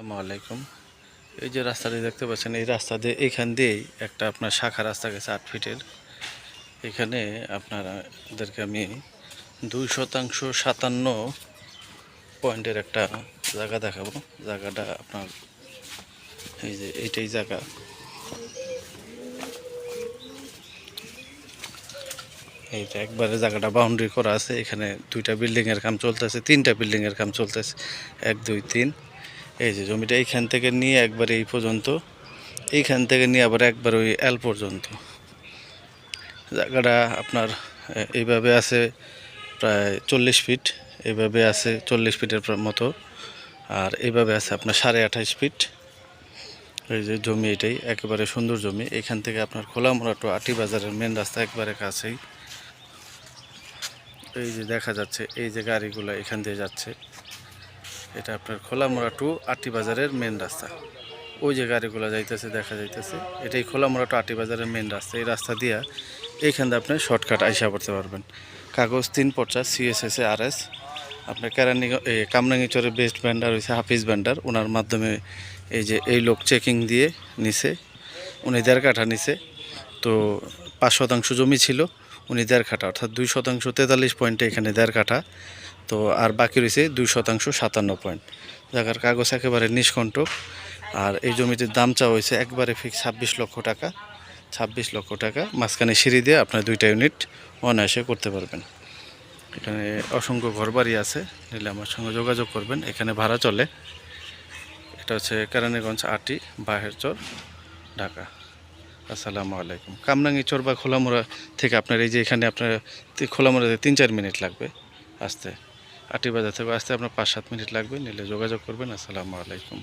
আসসালামু আলাইকুম। এই যে রাস্তাটি দেখতে পাচ্ছেন, এই রাস্তা দিয়ে এখান দিয়েই একটা আপনার শাখা রাস্তা গেছে আট ফিটের। এখানে আপনাদেরকে আমি দুই শতাংশ সাতান্ন পয়েন্টের একটা জায়গা দেখাবো। জায়গাটা আপনার এই যে এইটাই জায়গা। এই যে একবারে জায়গাটা বাউন্ডারি করা আছে। এখানে দুইটা বিল্ডিংয়ের কাম চলতেছে, তিনটা বিল্ডিংয়ের কাম চলতেছে। এক, দুই, তিন। এই যে জমিটা এইখান থেকে নিয়ে একবারে এই পর্যন্ত, এইখান থেকে নিয়ে আবার একবার ওই এল পর্যন্ত। জায়গাটা আপনার এইভাবে আছে প্রায় চল্লিশ ফিট, এইভাবে আছে চল্লিশ ফিটের মতো। আর এইভাবে আছে আপনার সাড়ে আঠাশ ফিট। এই যে জমি এটাই, একেবারে সুন্দর জমি। এখান থেকে আপনার খোলামোড়া টু আটি বাজারের মেন রাস্তা একবারে কাছেই। এই যে দেখা যাচ্ছে, এই যে গাড়িগুলো এখান দিয়ে যাচ্ছে। এটা আপনার খোলামোড়া টু আটি বাজারের মেন রাস্তা। ওই যে গাড়িগুলো যাইতেছে, দেখা যাইতেছে, এটাই খোলামোড়া টু আটি বাজারের মেন রাস্তা। এই রাস্তা দিয়া এইখান দিয়ে আপনি শর্টকাট আইসা পড়তে পারবেন। কাগজ তিন পর্চা সিএসএস আর এস আপনার কেরানি কামরাঙ্গিচরের বেস্ট ব্যান্ডার হয়েছে হাফিজ ব্যান্ডার ওনার মাধ্যমে এই যে এই লোক চেকিং দিয়ে নিছে, উনি দেড় কাঠা নিছে। তো পাঁচ শতাংশ জমি ছিল, উনি দেড় কাঠা, অর্থাৎ দুই শতাংশ তেতাল্লিশ পয়েন্টে এখানে দেড় কাঠা। তো আর বাকি রয়েছে দুই শতাংশ সাতান্ন পয়েন্ট। জায়গার কাগজ একেবারে নিষ্কণ্টক আর এই জমিটির দাম চাওয়া হয়েছে একবারে ফিক্স ছাব্বিশ লক্ষ টাকা। ছাব্বিশ লক্ষ টাকা। মাঝখানে সিঁড়ি দিয়ে আপনার দুইটা ইউনিট অনায়াসে করতে পারবেন। এখানে অসংখ্য ঘরবাড়ি আছে, নিলে আমার সঙ্গে যোগাযোগ করবেন। এখানে ভাড়া চলে। এটা হচ্ছে কেরানীগঞ্জ আটি বাহেরচর ঢাকা। আসসালামু আলাইকুম। কামরাঙ্গি চর বা খোলামোড়া থেকে আপনার এই যে এখানে আপনার খোলামোড়াতে তিন চার মিনিট লাগবে আসতে। আটি বাজার থেকে আসতে আপনার পাঁচ সাত মিনিট লাগবে নিলে যোগাযোগ করবেন। আসসালামু আলাইকুম।